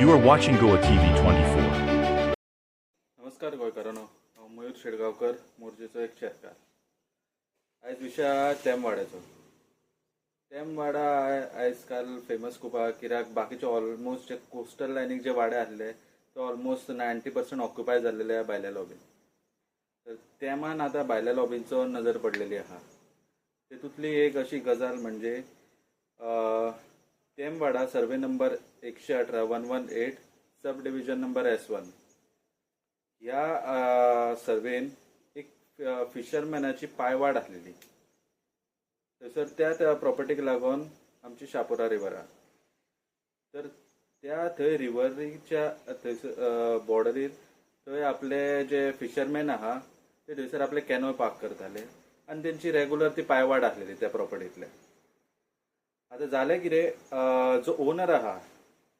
You are watching Goa T V twenty four नमस्कार गोंयकारांनो. हांव मयूर शेडगांवकर मोर्जेचो एक शेतकार. आयज विशय आहा तेमवाड्याचो. तेमवाडा आयज काल फेमस खूप आहा कित्याक बाकीचे ऑलमोस्ट जे कोस्टल लायनीक जे वाडे आसले ते ऑलमोस्ट नायन्टी पर्संट ऑक्युपाय जाल्लेले आहा भायल्या लॉबीन तर तेमान आतां भायल्या लॉबींचो नजर पडलेली आहा. तेतूंतली एक अशी गजाल म्हणजे तेमवाडा सर्वे नंबर एकशे अठरा one one eight sub division number S one ह्या सर्वेन एक फिशरमॅनाची पायवाड आसलेली थंयसर त्या त्या प्रॉपर्टीक लागून आमची शापोरा रिवर आहा. तर त्या थंय रिवरीच्या थंयसर बॉर्डरीर थंय आपले जे फिशरमॅन आहा ते थंयसर आपले कॅनो पार्क करताले. आनी तेंची रेगुलर ती पायवाड आसलेली त्या प्रॉपर्टींतले आतां जालें कितें जो ओनर आहा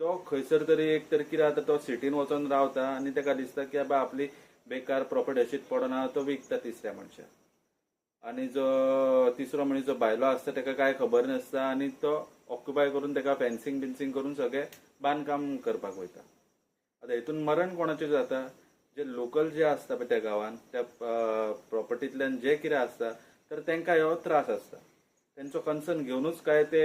तो खंयसर तरी एक तर कितें जाता तो सिटीन वचून रावता आनी ताका दिसता की बाबा आपली बेकार प्रॉपर्टी अशीच पडना आहा तो विकता तिसऱ्या मनशाक आनी जो तिसरो मनीस जो बायलो आसता ताका कांय खबर नासता आनी तो ऑक्युपाय करून ताका फेन्सिंग बिन्सिंग करून सगळें बांदकाम करपाक वयता. आतां हितून मरण कोणाचें जाता? जे लोकल जे आसता पळय त्या गांवान त्या प्रॉपर्टींतल्यान जे कितें आसता तर तांकां ह्यो त्रास आसता तेंचो कन्सर्न घेवनूच काय ते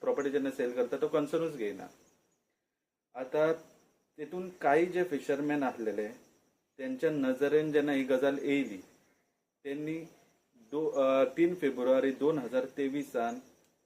प्रॉपर्टी जेन्ना सेल करता तो कन्सर्नूच घेयना आता तितून काही जे फिशरमॅन आसलेले त्यांच्या नजरेन जेन्ना ही गजाल येयली त्यांनी दो तीन फेब्रुवारी दोन हजार तेवीसान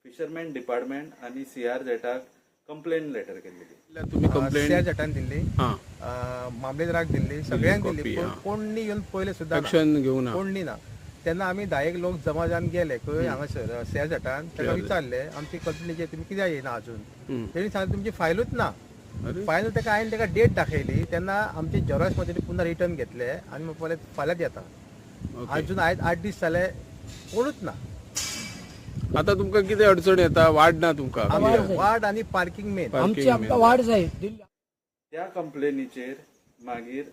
फिशरमॅन डिपार्टमेंट आणि सी आर झेटाक कंप्लेन लेटर केलेली तुम्ही जटान दिल्ली हा मामलेदाराक दिल्ली सगळ्यांक दिल्ली. पूण कोणनी येवन पयले सुद्दां ना. ऍक्शन घेऊन. कोणनी ना तेन्ना आमी धा एक लोक जमा जावन गेले खंय हांगासर त्या जटान ताका. विचारले आमची कंपनीचे तुमी कित्याक येयना अजून. तेणी सांगले तुमची फायलूच ना फायल ताका हांवें ताका डेट दाखयली तेन्ना आमचे जेरॉक्समध्ये पुन्हा रिटर्न घेतले. आनी म्हाका पळय फाल्यांच येता. अजून आयज आठ दीस जाले कोणूच ना. आता तुमका किती अडचण येता? वाढ ना तुमका. आमचे वार्ड आनी पार्किंग मेन आमची आमकां वाढ जाय त्या कंप्लेनीचेर मागीर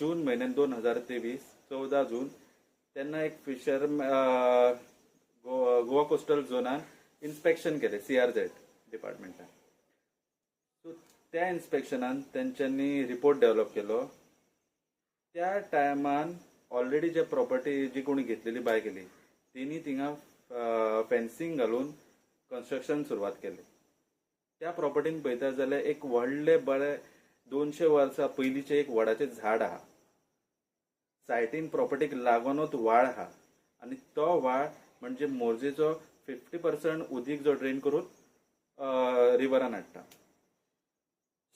जून म्हयन्यान दोन हजार तेवीस चौदा जून तेन्ना एक फिशर गोवा कोस्टल झोनान इन्स्पेक्शन केलें सी आर झेड डिपार्टमेंटान त्या इन्स्पेक्शनान तेंच्यांनी रिपोर्ट डेव्हलप केलो. त्या टायमान ऑलरेडी जे प्रॉपर्टी जी कोणी घेतलेली बाय केली तिणी थिंगा फेन्सिंग घालून कन्स्ट्रक्शन सुरवात केली. त्या प्रॉपर्टीन पळयता जाल्यार एक व्हडले बरे दोनशे वर्सां पयलींचे एक व्हडाचें झाड आहा. सायटीन प्रॉपर्टीक लागोनूच व्हाळ आहा. आनी तो व्हाळ म्हणजे मोर्जेचो फिफ्टी पर्संट उदीक जो ड्रेन करून रिवरान हाडटा.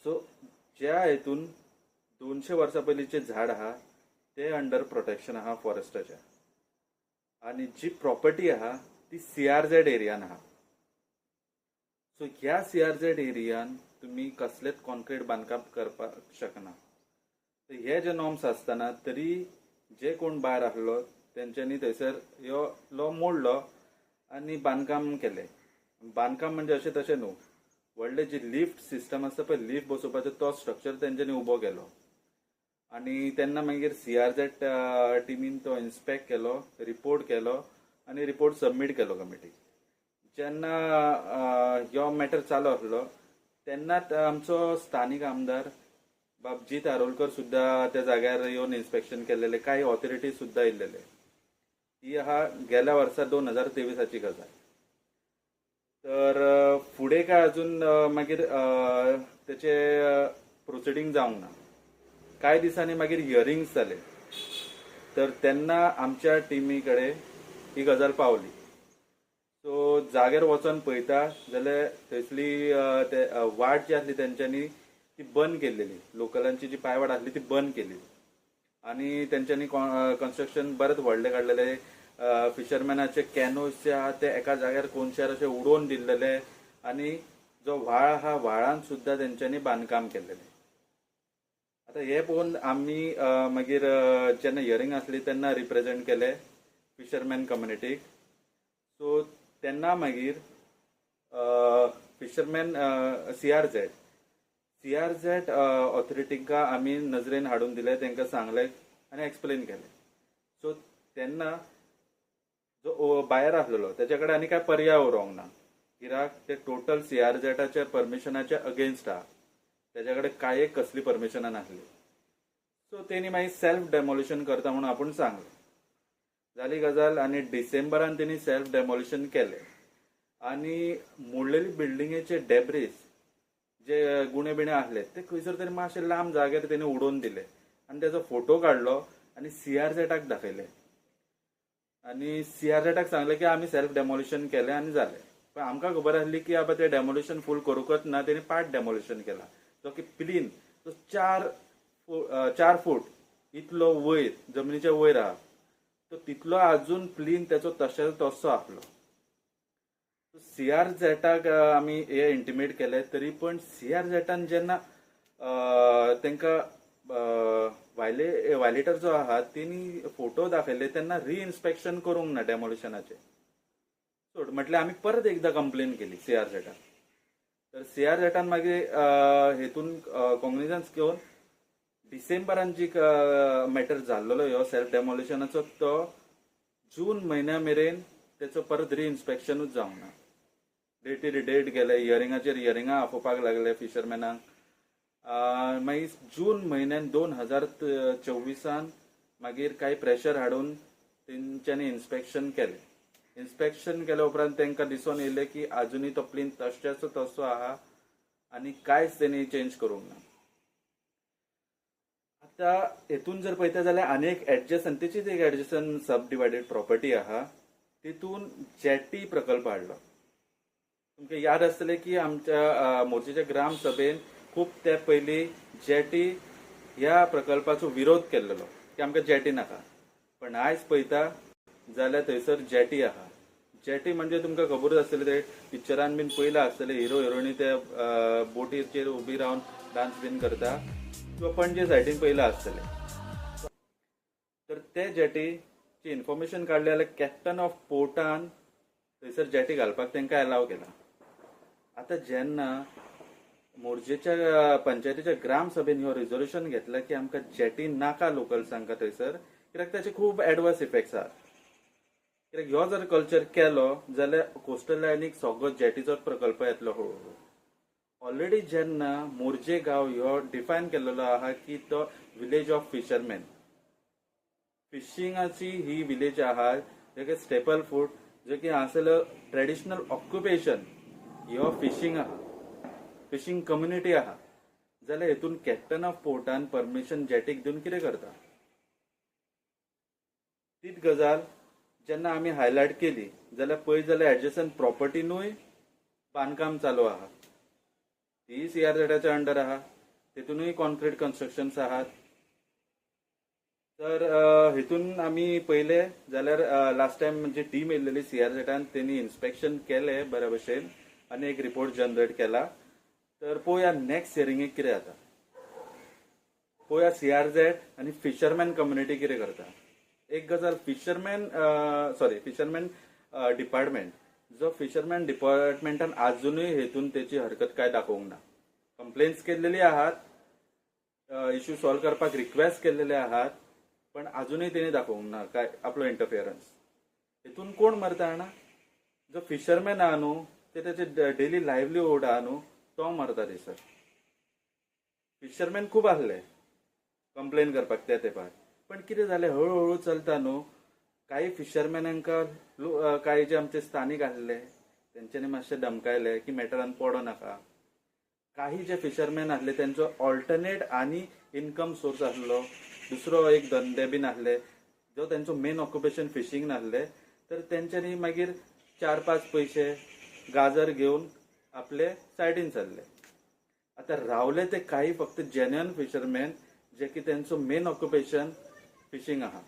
सो ज्या हेतून दोनशे वर्सां पयलींचे झाड आहा ते अंडर प्रोटेक्शन आहा फॉरेस्टाच्या आनी जी प्रॉपर्टी आहा ती सी आर झेड एरियान आहा सो ह्या सी आर झेड एरियान तुम्ही कसलेच कॉन्क्रीट बांदकाम करपाक शकना. तर हे जे नॉर्म्स आसतना तरी जे कोण भायर आसलो तेंच्यांनी थंयसर ह्यो लॉ मोडलो आनी बांदकाम केलें. बांदकाम म्हणजे अशें तशें न्हू व्हडले जी लिफ्ट सिस्टम आसता पळय लिफ्ट बसोवपाचो तो स्ट्रक्चर तेंच्यांनी उबो केलो. आनी तेन्ना मागीर सी आर झेड टिमीन तो इन्स्पेक्ट केलो रिपोर्ट केलो आनी रिपोर्ट सबमीट केलो कमिटीक जेन्ना यो मॅटर चालू आसलो तेन्नाच आमचो स्थानीक आमदार बाबजीत आरोलकर सुद्दां त्या जाग्यार येवन इन्स्पेक्शन केलेले काही ऑथॉरिटी सुद्दां येयलेले ही आहा गेल्या वर्सा दोन हजार तेवीसाची गजाल. तर फुडें काय अजून मागीर त्याचे तेचे प्रोसिडींग जावंक ना. कांय दिसांनी मागीर हियरिंग्स जाले तर तेन्ना आमच्या टिमी कडेन ही गजाल पावली. सो जाग्यार वचोन पळयता जाल्यार थंयसली ते वाट जी आसली तेंच्यांनी ती बंद केलेली. लोकलांची जी पायवाट आसली ती बंद केलेली. आनी तेंच्यांनी कॉन्स्ट्रक्शन बरेंच व्हडलें काडलेले फिशरमॅनाचे कॅनोज जे आहा ते एका जाग्यार कोनशार अशें उडोवन दिल्लेले आनी जो व्हाळ आहा व्हाळान सुद्दां तेंच्यांनी बांदकाम केल्लेलें आता हे पळोवन आमी मागीर जेन्ना हियरिंग आसली तेन्ना रिप्रेझेंट केले फिशरमॅन कम्युनिटीक सो तेन्ना मागीर fisherman C R Z C R Z ऑथॉरिटीका आमी नजरेन हाडून दिले तांकां सांगले आनी एक्सप्लेन केले. सो तेन्ना जो भायर आसलेलो त्याच्या कडेन आनी काय पर्याय उरोंक ना गिराक ते टोटल सीआरझेटाच्या परमिशनाच्या अगेन्स्ट आहा त्याच्याकडे काय एक कसली परमिशनां नासली सो तेणी मागीर सेल्फ डेमोलिशन करता म्हणून आपण सांगलें. जाली गजाल आनी डिसेंबरान तेणी सेल्फ डेमोलिशन केलें. आनी मोडलेली बिल्डिंगेचे डेब्रीज जे गुणे बिणे आसले ते खंयसर तरी मातशे लांब जाग्यार तेणी उडोवन दिले. आनी तेजो फोटो काडलो आनी सीआरझेटाक दाखयले आनी सीआरझेटाक सांगलें की आमी सेल्फ डेमोलिशन केलें आनी जालें पण आमकां खबर आसली की आबा तें डेमोलिशन फूल करूंकच ना तेणी पार्ट डेमोलिशन केला. जो की प्लीन तो चार चार फूट इतलो वयर जमनीच्या वयर आहा तो तितलो अजून प्लीन त्याचो तशेंच तसो आपलो. सी आर झॅटाक आमी हे इंटिमेट केले तरी पण सीआर झॅटान जेन्ना तेंकां वायले वायलेटर जो आहा तेणी फोटो दाखयले तेन्ना रिइन्स्पेक्शन करूंक ना डेमोलिशनाचे सोड म्हटल्यार आमी परत एकदां कंप्लेन केली सीआर झेटान तर सीआर झेटान मागीर हेतून कॉग्निजन्स घेवन डिसेंबरान जी मॅटर जाल्लो ह्यो सेल्फ डेमोलिशनाचो तो जून म्हयन्या मेरेन तेचो परत रिइन्स्पेक्शनूच जावंक ना डेटी डेट गेले इयरिंगाचेर इयरिंगा आपोवपाक लागले फिशरमॅनांक मागीर जून म्हयन्यान दोन हजार चोवीसान मागीर कांय प्रेशर हाडून तेंच्यांनी इन्स्पेक्शन केलें. इन्स्पेक्शन केल्या उपरांत तांकां दिसून येयलें की आजुनूय तो प्लीन तशेचो तसो आहा आनी कांयच तेणी चेंज करूंक ना. आतां हेतून जर पळयता जाल्यार आनी एक एडजस्टंटीचीच एक एडजस्टन सब डिवायडेड प्रॉपर्टी आहा. तितून जेटी प्रकल्प हाडलो. तुमकां याद आसतलें की आमच्या मोर्चेच्या ग्राम सभेन खूब ते पयली जेटी ह्या प्रकल्पाचो विरोध केल्लो की आमकां जेटी नाका. पण आयज पळयता जाल्यार थंयसर जेटी आहा. जेटी म्हणजे तुमकां खबरूच आसतलें ते पिक्चरान बीन पयलां आसतलें हिरो हिरोईनी ते बोटीचेर उबी रावन डान्स बीन करता किंवा पणजे सायडीन पयलां आसतलें. तर ते जेटीची इन्फॉर्मेशन काडलें जाल्यार कॅप्टन ऑफ पोर्टान थंयसर जेटी घालपाक तांकां अलाव केला. आतां जेन्ना मोर्जेच्या पंचायतीच्या ग्राम सभेन रिझोल्युशन घेतला की आमकां जेटी नाका लोकल्सांका थंयसर कित्याक ताचे खूब एडवर्स इफेक्ट्स आहात. कित्याक ह्यो जर कल्चर केलो जाल्यार कोस्टल लायनीक सगळो जेटीचोच प्रकल्प येतलो हळूहळू ऑलरेडी जेन्ना मोर्जे गांव ह्यो डिफायन केलेलो आहा की तो विलेज ऑफ फिशरमॅन फिशिंगाची ही विलेज आहा जे स्टेपल फूड जे की हांगासरलो ट्रेडिशनल ऑक्युपेशन ह्यो फिशींग आहा. फिशींग कम्युनिटी आहा जाल्यार हेतून कॅप्टन ऑफ पोर्टान परमिशन जेटीक दिवन कितें करता? तीच गजाल जेन्ना आमी हायलायट केली जाल्यार पळयत जाल्यार एडजस्टन प्रॉपर्टीनूय बांदकाम चालू आहा. ती सी आर झेडाच्या अंडर आहा तितूनय कॉन्क्रीट कन्स्ट्रक्शन्स आहात. तर हेतून आमी पयले जाल्यार लास्ट टायम म्हणजे टीम येयलेली सीआरझेडान तेणी इन्स्पेक्शन केले बऱ्या भशेन आनी एक रिपोर्ट जनरेट केला. तर पोया नेक्स्ट हियरिंगेक कितें जाता पोया सी आर सीआरझेड आनी फिशरमॅन कम्युनिटी कितें करता. एक गजाल फिशरमॅन सॉरी फिशरमॅन डिपार्टमेंट जो फिशरमॅन डिपार्टमेंटान आजुनूय हेतून तेची हरकत काय दाखोवंक ना. कंप्लेन्स केल्लेली आहात इश्यू सॉल्व करपाक रिक्वेस्ट केलेले आहात पण अजूनही तेणी दाखोवंक ना काय आपलो इंटरफियरन्स हेतून कोण मरता जाणा जो फिशरमॅन आहा न्हू ते त्याचे डेली लायव्हलीहूड आहा न्हू तो मरता थंयसर फिशरमॅन खूब आसले कंप्लेन करपाक त्या तेंपार. पण कितें जालें हळूहळू चलता न्हू. काही फिशरमॅनांका लो- काही जे आमचे स्थानीक आसले तेंच्यांनी मातशें धमकायले की मॅटरान पडो नाका. काही जे फिशरमॅन आसले त्यांचो ऑल्टरनेट आणि इन्कम सोर्स आसलो. दुसरो एक धंदे बीन आसले जो त्यांचो मेन ऑक्युपेशन फिशींग नासले तर तेंच्यांनी मागीर चार पाच पैसे गाजर घेवन आपले सायडीन सरले आता रावले ते काही फक्त जेन्युअन फिशरमॅन जे की त्यांचं मेन ऑक्युपेशन फिशींग आहा.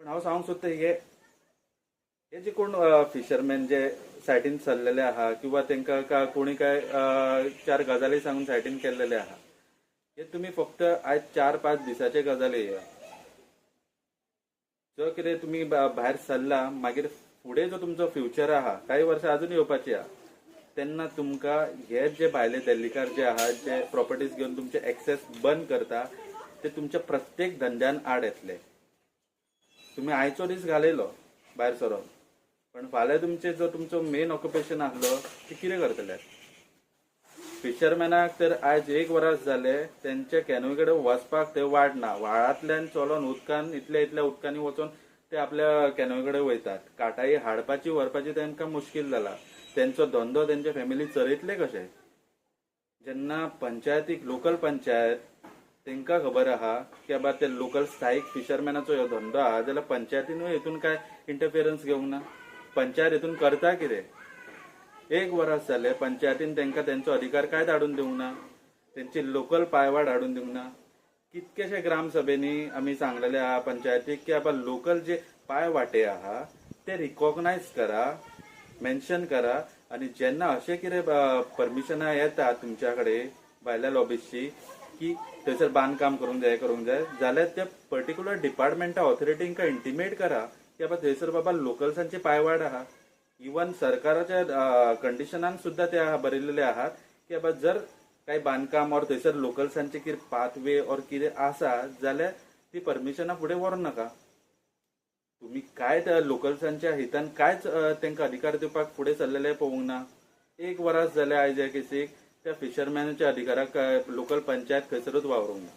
पण हांव सांगूंक सोदता हे हे जे कोण फिशरमॅन जे सायटीन सरलेले आहा किंवा तांकां का कोणी काय चार गजाली सांगून सायटीन केल्लेले आहा हे तुमी फक्त आयज चार पाच दिसाचे गजाली येया जो कितें तुमी भायर सरला मागीर फुडें जो तुमचो फ्युचर आहा काही वर्सां अजून येवपाची आहा. तेन्ना तुमकां हे जे भायले दिल्लीकार जे आहात जे प्रॉपर्टीज घेवन तुमचे एक्सेस बंद करता ते तुमच्या प्रत्येक धंद्यान आड येतले. तुम्ही आयचो दीस घालयलो भायर सरोन पण फाल्यां तुमचे जो तुमचो मेन ऑक्युपेशन आसलो ते कितें करतले? फिशरमॅनाक तर आयज एक वर्स जाले त्यांच्या कॅनोय कडेन वचपाक थंय वाट ना व्हाळांतल्यान चलोन उदकान इतल्या इतल्या उदकांनी वचून ते आपल्या कॅनोय कडेन वयतात. काटाई हाडपाची व्हरपाची तांकां मुश्कील जाला. त्यांचो धंदो त्यांच्या फॅमिली चलयतले कशे जेन्ना पंचायतीक लोकल पंचायत तांकां खबर आहा की बाबा ते लोकल स्थायीक फिशरमॅनाचो ह्यो धंदो आहा जाल्यार पंचायतीनूय हितून काय इंटरफिरन्स घेवंक ना? पंचायत हितून करता कितें एक वरास जाले पंचायतीन तांकां तेंचो अधिकार काय धाडून दिवंक ना? तेंची लोकल पायवाट हाडून दिवंक ना? कितकेशे ग्रामसभेनी आमी सांगलेले आहा पंचायतीक की बाबा लोकल जे पायवाटे आहा ते रिकॉग्नायज करा मेन्शन करा. आणि जेन्ना अशें कितें परमिशनां येता तुमच्या कडेन भायल्या लॉबीजची की थंयसर बांदकाम करूंक जाय करूंक जाय जाल्यार त्या पर्टिक्युलर डिपार्टमेंटा ऑथॉरिटींक इंटिमेट करा की बाबा थंयसर बाबा लोकल्सांची पायवाड आहा इवन सरकाराच्या कंडिशनान सुद्धा ते आहा बरयलेले आहात की बाबा जर काही बांदकाम और थंयसर लोकल्सांचे कितें पाथवे और कितें आसा जाल्यार ती परमिशनां फुडें व्हरूं नाका. तुम्ही काय त्या लोकल्सांच्या हितान कांयच अ, तांकां अधिकार दिवपाक फुडें सरलेले पळोवंक ना एक वरास जाले आयज ह्या केसीक त्या फिशरमॅनाच्या अधिकाराक लोकल पंचायत खंयसरूच वावरूंक ना.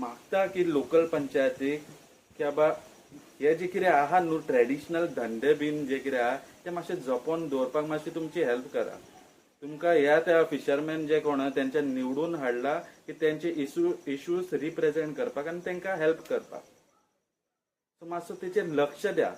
मागता की लोकल पंचायतीक की बाबा हे जे कितें आहा न्हू ट्रेडिशनल धंदे बीन जे कितें आहा ते मातशे जपोन दवरपाक मातशी तुमची हेल्प करा. तुमकां ह्या त्या फिशरमॅन जे कोण आहा, तेंच्या निवडून हाडला की तेंचे इशू इश्यूज रिप्रेझेंट करपाक आनी तांकां हेल्प करपाक. सो तिचे लक्ष द्या.